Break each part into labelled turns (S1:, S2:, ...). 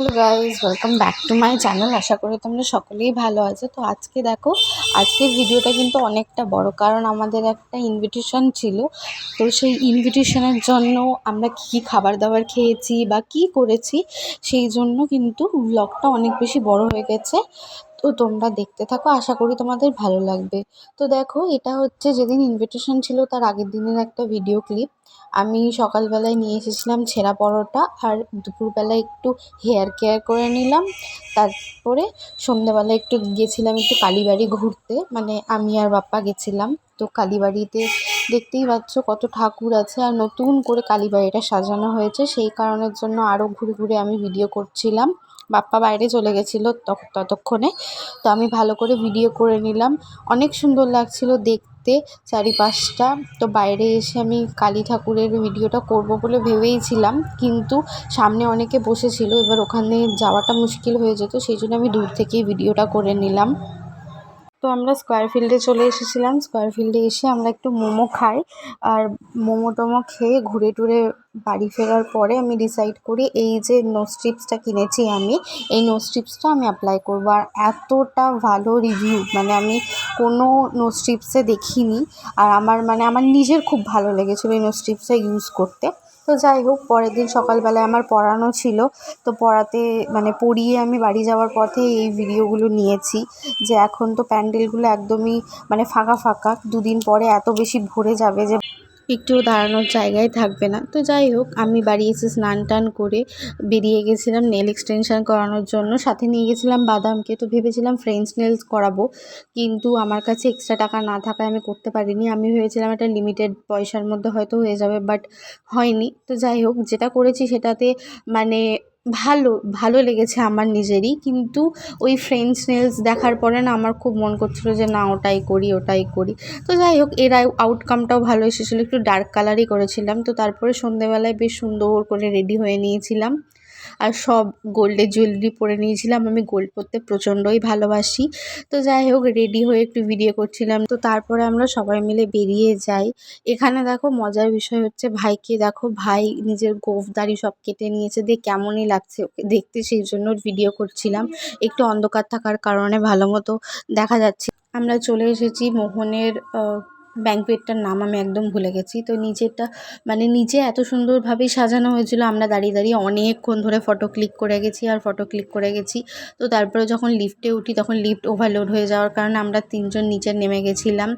S1: Hello guys welcome back to my channel আশা করি তোমরা সকলেই ভালো আছো। তো আজকে দেখো, আজকের ভিডিওটা কিন্তু অনেকটা বড়, কারণ আমাদের একটা ইনভিটেশন ছিল। তো সেই ইনভিটেশনের জন্য আমরা কী কী খাবার দাবার খেয়েছি বা কী করেছি, সেই জন্য কিন্তু ব্লগটা অনেক বেশি বড় হয়ে গেছে। তো তোমরা দেখতে থাকো, আশা করি তোমাদের ভালো লাগবে। তো দেখো, এটা হচ্ছে যেদিন ইনভিটেশন ছিল, তার আগের দিনের একটা ভিডিও ক্লিপ আমি সকালবেলায় নিয়ে এসেছিলাম ছেঁড়া পরোটা আর দুপুরবেলায় একটু হেয়ার কেয়ার করে নিলাম। তারপরে সন্ধ্যেবেলা একটু গেছিলাম একটু কালীবাড়ি ঘুরতে মানে আমি আর বাপ্পা গেছিলাম। তো কালীবাড়িতে দেখতেই পাচ্ছ কত ঠাকুর আছে আর নতুন করে কালীবাড়িটা সাজানো হয়েছে। সেই কারণের জন্য আরও ঘুরে ঘুরে আমি ভিডিও করছিলাম। বাপ্পা বাইরে চলে গেছিল ততক্ষণে। তো আমি ভালো করে ভিডিও করে নিলাম। অনেক সুন্দর লাগছিল দেখতে। চারিপাশটা, তো বাইরে এসে আমি কালী ঠাকুরের ভিডিওটা করব বলে ভেবেইছিলাম কিন্তু সামনে অনেকে বসেছিল, এবার ওখানে যাওয়াটা মুশকিল হয়ে যেত, সেই জন্য আমি দূর থেকেই ভিডিওটা করে নিলাম। তো আমরা স্কোয়ার ফিল্ডে চলে এসেছিলাম। স্কোয়ার ফিল্ডে এসে আমরা একটু মোমো খাই আর মোমো টোমো খেয়ে ঘুরে টুরে বাড়ি ফেরার পরে আমি ডিসাইড করি, এই যে নোজ স্ট্রিপসটা কিনেছি আমি, এই নোজ স্ট্রিপসটা আমি অ্যাপ্লাই করব। আর এতটা ভালো রিভিউ মানে আমি কোনো নোজ স্ট্রিপসে দেখিনি। আর আমার মানে আমার নিজের খুব ভালো লেগেছিলো এই নোজ স্ট্রিপসটা ইউজ করতে। তো যাই হোক, পরের দিন সকালবেলায় আমার পড়ানো ছিল। তো পড়াতে মানে পড়িয়ে আমি বাড়ি যাওয়ার পথে এই ভিডিওগুলো নিয়েছি যে এখন তো প্যান্ডেলগুলো একদমই মানে ফাঁকা ফাঁকা। দুদিন পরে এত বেশি ভরে যাবে যে একটুও দাঁড়ানোর জায়গায় থাকবে না। তো যাই হোক, আমি বাড়ি এসে স্নান টান করে বেরিয়ে গেছিলাম নেল এক্সটেনশান করানোর জন্য। সাথে নিয়ে গেছিলাম বাদামকে। তো ভেবেছিলাম ফ্রেঞ্চ নেলস করাবো, কিন্তু আমার কাছে এক্সট্রা টাকা না থাকায় আমি করতে পারিনি। আমি ভেবেছিলাম একটা লিমিটেড পয়সার মধ্যে হয়তো হয়ে যাবে বাট হয়নি। তো যাই হোক, যেটা করেছি সেটাতে মানে ভালো ভালো লেগেছে আমার নিজেরই। কিন্তু ওই ফ্রেঞ্চ নেলস দেখার পরে না আমার খুব মন করছিল যে না, ওটাই করি ওটাই করি। তো যাই হোক, এর আউটকামটাও ভালো এসেছিল। একটু ডার্ক কালারই করেছিলাম। তো তারপরে সন্ধেবেলায় বেশ সুন্দর করে রেডি হয়ে নিয়েছিলাম। আর সব গোল্ডের জুয়েলারি পরে নিয়েছিলাম। আমি গোল্ড পরতে প্রচণ্ডই ভালোবাসি। তো যাই হোক রেডি হয়ে একটু ভিডিও করছিলাম। তো তারপরে আমরা সবাই মিলে বেরিয়ে যাই। এখানে দেখো মজার বিষয় হচ্ছে ভাইকে দেখো, ভাই নিজের গোফ দাড়ি সব কেটে নিয়েছে। দিয়ে কেমনই লাগছে ওকে দেখতে, সেই জন্য ভিডিও করছিলাম। একটু অন্ধকার থাকার কারণে ভালো মতো দেখা যাচ্ছে। আমরা চলে এসেছি মোহনের ব্যাঙ্কুয়েটটার নাম আমি একদম ভুলে গেছি। তো নিচেরটা মানে নিচে এত সুন্দরভাবেই সাজানো হয়েছিল, আমরা দাঁড়িয়ে দাঁড়িয়ে অনেকক্ষণ ধরে ফটো ক্লিক করে গেছি আর ফটো ক্লিক করে গেছি। তো তারপরে যখন লিফটে উঠি, তখন লিফট ওভারলোড হয়ে যাওয়ার কারণে আমরা তিনজন নিচে নেমে গেছিলাম।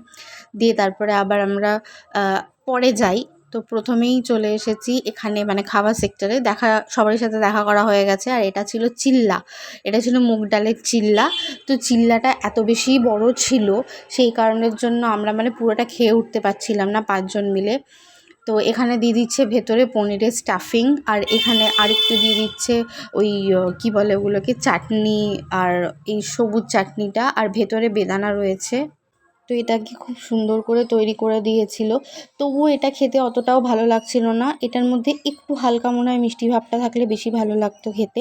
S1: দিয়ে তারপরে আবার আমরা পরে যাই। তো প্রথমেই চলে এসেছি এখানে মানে খাবার সেক্টরে দেখা সবার সাথে দেখা করা হয়ে গেছে। আর এটা ছিল চিল্লা। এটা ছিল মুগ ডালের চিল্লা। তো চিল্লাটা এত বেশি বড় ছিল, সেই কারণের জন্য আমরা মানে পুরোটা খেয়ে উঠতে পারছিলাম না পাঁচজন মিলে। তো এখানে দিয়ে দিচ্ছে ভেতরে পনিরের স্টাফিং আর এখানে আরেকটু দিয়ে দিচ্ছে ওই কি বলে ওগুলোকে, চাটনি আর এই সবুজ চাটনিটা। আর ভেতরে বেদানা রয়েছে। তো এটাকে খুব সুন্দর করে তৈরি করে দিয়েছিল। তবুও এটা খেতে অতটাও ভালো লাগছিল না। এটার মধ্যে একটু হালকা মনে হয় মিষ্টি ভাবটা থাকলে বেশি ভালো লাগতো খেতে।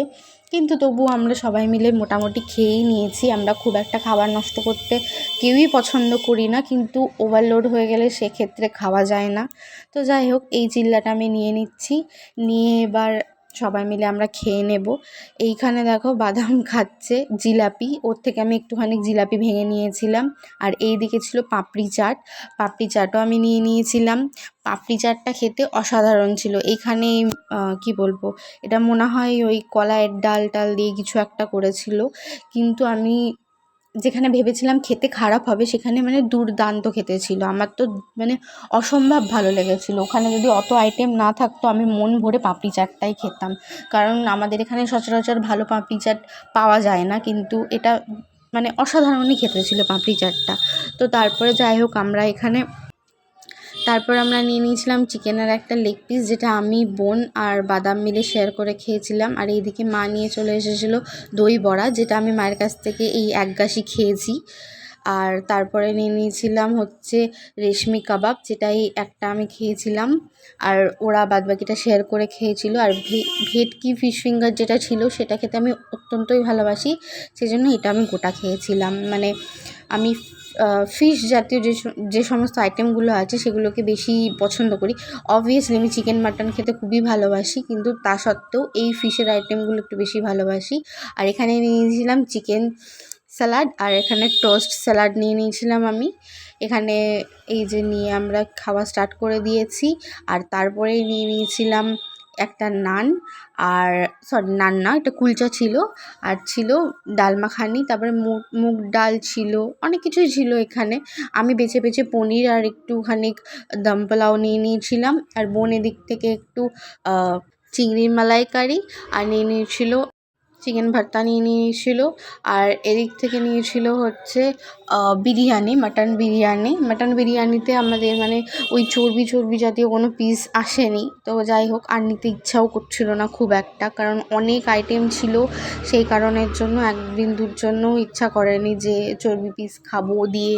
S1: কিন্তু তবুও আমরা সবাই মিলে মোটামুটি খেয়েই নিয়েছি। আমরা খুব একটা খাবার নষ্ট করতে কেউই পছন্দ করি না। কিন্তু ওভারলোড হয়ে গেলে সেক্ষেত্রে খাওয়া যায় না। তো যাই হোক, এই চিল্লাটা আমি নিয়ে নিচ্ছি। নিয়ে এবার সবাই মিলে আমরা খেয়ে নেব। এইখানে দেখো বাদাম খাচ্ছে জিলাপি, ওর থেকে আমি একটুখানি জিলাপি ভেঙে নিয়েছিলাম। আর এই দিকে ছিল পাপড়ি চাট, পাপড়ি চাটও আমি নিয়ে নিয়েছিলাম। পাপড়ি চাটটা খেতে অসাধারণ ছিল। এইখানে কি বলব, এটা মনে হয় ওই কলায়ের ডাল টাল দিয়ে কিছু একটা করেছিল। কিন্তু আমি যেখানে ভেবেছিলাম খেতে খারাপ হবে, সেখানে মানে দুর্দান্ত খেতে ছিল। আমার তো মানে অসম্ভব ভালো লেগেছিল। ওখানে যদি অত আইটেম না থাকতো, আমি মন ভরে পাপড়ি চাটটাই খেতাম। কারণ আমাদের এখানে সচরাচর ভালো পাপড়ি চাট পাওয়া যায় না, কিন্তু এটা মানে অসাধারণই খেতে ছিল পাপড়ি চাটটা। তো তারপরে যাই হোক, আমরা এখানে তারপর আমরা নিয়ে নিয়েছিলাম চিকেনের একটা লেগ পিস যেটা আমি, বোন আর বাদাম মিলে শেয়ার করে খেয়েছিলাম। আর এইদিকে মা নিয়ে চলে এসেছিল দই বড়া, যেটা আমি মায়ের কাছ থেকে এই এক গাছি খেয়েছি। আর তারপরে নিয়ে নিয়েছিলাম হচ্ছে রেশমি কাবাব, যেটাই একটা আমি খেয়েছিলাম। আর ওরা বাদবাকিটা শেয়ার করে খেয়েছিল। আর ভেটকি ফিশ ফিঙ্গার যেটা ছিল, সেটা খেতে আমি অত্যন্তই ভালোবাসি। সেই জন্য এটা আমি গোটা খেয়েছিলাম। মানে আমি ফিশ জাতীয় যে যে সমস্ত আইটেমগুলো আছে সেগুলোকে বেশি পছন্দ করি। অবভিয়াসলি আমি চিকেন মাটন খেতে খুবই ভালোবাসি, কিন্তু তা সত্ত্বেও এই ফিশের আইটেমগুলো একটু বেশি ভালোবাসি। আর এখানে নিয়ে নিয়েছিলাম চিকেন স্যালাড আর এখানে টোস্ট স্যালাড নিয়ে নিয়েছিলাম আমি। এখানে এই যে নিয়ে আমরা খাওয়া স্টার্ট করে দিয়েছি, আর তারপরেই নিয়ে নিয়েছিলাম একটা নান আর সরি নান না, একটা কুলচা ছিল আর ছিল ডাল মাখানি, তারপরে মুগ মুগ ডাল ছিল, অনেক কিছুই ছিল এখানে। আমি বেছে বেছে পনির আর একটুখানি দম পোলাও নিয়ে নিয়েছিলাম। আর বোন এদিক থেকে একটু চিংড়ির মালাইকারি আর নিয়ে নিয়েছিল চিকেন ভর্তা নিয়ে নিয়েছিল। আর এদিক থেকে নিয়েছিল হচ্ছে বিরিয়ানি, মাটন বিরিয়ানি। মাটন বিরিয়ানিতে আমাদের মানে ওই চর্বি চর্বি জাতীয় কোনো পিস আসেনি। তো যাই হোক, আর নিতে ইচ্ছাও করছিল না খুব একটা। কারণ অনেক আইটেম ছিল, সেই কারণের জন্য এক বিন্দুর জন্য ইচ্ছা করেনি যে চর্বি পিস খাব দিয়ে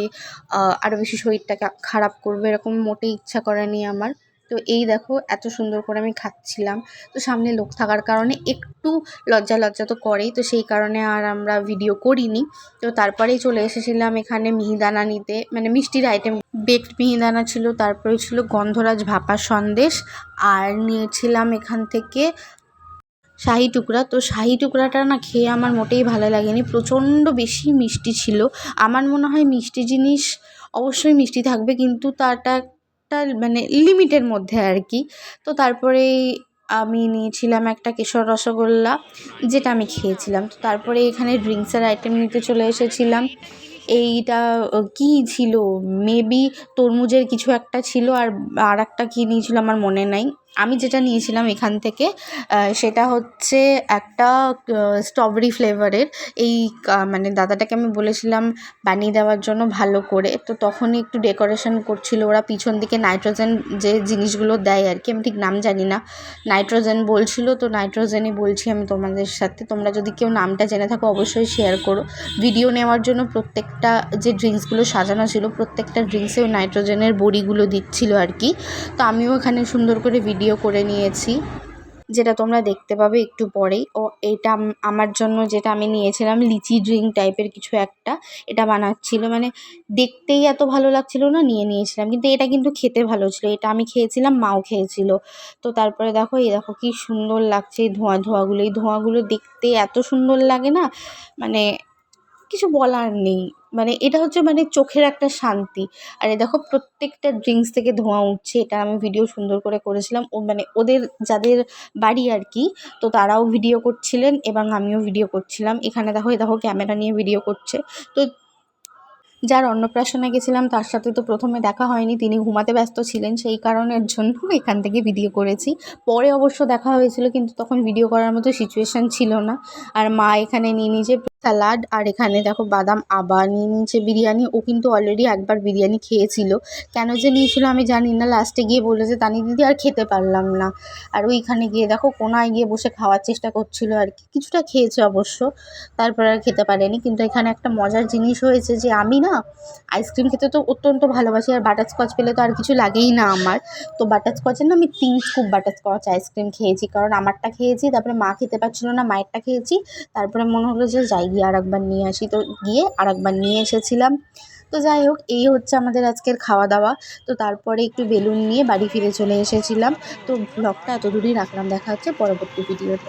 S1: আরও বেশি শরীরটাকে খারাপ করবে, এরকম মোটেই ইচ্ছা করেনি আমার। তো এই দেখো, এত সুন্দর করে আমি খাচ্ছিলাম। তো সামনে লোক থাকার কারণে একটু লজ্জা লজ্জা তো করেই, তো সেই কারণে আর আমরা ভিডিও করিনি। তো তারপরেই চলে এসেছিলাম এখানে মিহিদানা নিতে। মানে মিষ্টির আইটেম বেকড মিহিদানা ছিল, তারপরে ছিল গন্ধরাজ ভাপা সন্দেশ, আর নিয়েছিলাম এখান থেকে শাহি টুকরা। তো শাহি টুকরাটা না খেয়ে আমার মোটেই ভালো লাগেনি, প্রচণ্ড বেশি মিষ্টি ছিল। আমার মনে হয় মিষ্টি জিনিস অবশ্যই মিষ্টি থাকবে, কিন্তু তাটা একটা মানে লিমিটের মধ্যে আর কি। তো তারপরেই আমি নিয়েছিলাম একটা কেশর রসগোল্লা, যেটা আমি খেয়েছিলাম। তো তারপরে এখানে ড্রিঙ্কসের আইটেম নিতে চলে এসেছিলাম। এইটা কি কী ছিল? মেবি তরমুজের কিছু একটা ছিল আর আর একটা কী নিয়েছিল আমার মনে নাই। আমি যেটা নিয়েছিলাম এখান থেকে সেটা হচ্ছে একটা স্ট্রবেরি ফ্লেভারের এই মানে দাদাটাকে আমি বলেছিলাম বানিয়ে দেওয়ার জন্য ভালো করে। তো তখনই একটু ডেকোরেশন করছিল ওরা। পিছন দিকে নাইট্রোজেন যে জিনিসগুলো দেয় আর কি আমি ঠিক নাম জানি না। নাইট্রোজেন বলছিল, তো নাইট্রোজেনই বলছি আমি তোমাদের সাথে। তোমরা যদি কেউ নামটা জেনে থাকো, অবশ্যই শেয়ার করো। ভিডিও নেওয়ার জন্য প্রত্যেকটা যে ড্রিঙ্কসগুলো সাজানো ছিল, প্রত্যেকটা ড্রিঙ্কসে ওই নাইট্রোজেনের বড়িগুলো দিচ্ছিল আর কি তো আমিও এখানে সুন্দর করে ভিডিও করে নিয়েছি, যেটা তোমরা দেখতে পাবে একটু পরেই। ও, এটা আমার জন্য যেটা আমি নিয়েছিলাম, লিচি ড্রিঙ্ক টাইপের কিছু একটা, এটা বানাচ্ছিল। মানে দেখতেই এত ভালো লাগছিল না, নিয়ে নিয়েছিলাম। কিন্তু এটা কিন্তু খেতে ভালো ছিল। এটা আমি খেয়েছিলাম, মাও খেয়েছিল। তো তারপরে দেখো, এই দেখো কি সুন্দর লাগছে এই ধোঁয়া, ধোঁয়াগুলো। এই ধোঁয়াগুলো দেখতে এত সুন্দর লাগে না মানে কিছু বলার নেই। মানে এটা হচ্ছে মানে চোখের একটা শান্তি। আর এই দেখো প্রত্যেকটা ড্রিঙ্কস থেকে ধোঁয়া উঠছে। এটা আমি ভিডিও সুন্দর করে করেছিলাম। ও মানে ওদের যাদের বাড়ি আর কি, তো তারাও ভিডিও করছিলেন এবং আমিও ভিডিও করছিলাম। এখানে দেখো, এই দেখো ক্যামেরা নিয়ে ভিডিও করছে। তো যার অন্নপ্রাশনে গেছিলাম, তার সাথে তো প্রথমে দেখা হয়নি। তিনি ঘুমাতে ব্যস্ত ছিলেন, সেই কারণের জন্য এখান থেকে ভিডিও করেছি। পরে অবশ্য দেখা হয়েছিল, কিন্তু তখন ভিডিও করার মতো সিচুয়েশান ছিল না। আর মা এখানে নিয়ে নিয়েছে স্যালাড আর এখানে দেখো বাদাম আবার নিয়ে নিয়েছে বিরিয়ানি। ও কিন্তু অলরেডি একবার বিরিয়ানি খেয়েছিল। কেন যে নিয়েছিল আমি জানি না। লাস্টে গিয়ে বলেছে তানি দিদি আর খেতে পারলাম না। আর ওইখানে গিয়ে দেখো কোনায় গিয়ে বসে খাওয়ার চেষ্টা করছিল আর কি। কিছুটা খেয়েছে অবশ্য, তারপর আর খেতে পারেনি। কিন্তু এখানে একটা মজার জিনিস হয়েছে যে, আমি না আইসক্রিম খেতে তো অত্যন্ত ভালোবাসি আর বাটারস্কচ পেলে তো আর কিছু লাগেই না আমার। তো বাটারস্কচের না আমি তিন স্কুপ বাটারস্কচ আইসক্রিম খেয়েছি। কারণ আমারটা খেয়েছি, তারপরে মা খেতে পারছিল না, মায়েরটা খেয়েছি। তারপরে মনে হলো যে, যাই গিয়ে আর একবার নিয়ে আসি। তো গিয়ে আর একবার নিয়ে এসেছিলাম। তো যাই হোক, এই হচ্ছে আমাদের আজকের খাওয়া দাওয়া। তো তারপরে একটু বেলুন নিয়ে বাড়ি ফিরে চলে এসেছিলাম। তো ব্লগটা এত দূরই রাখলাম। দেখা হচ্ছে পরবর্তী ভিডিওতে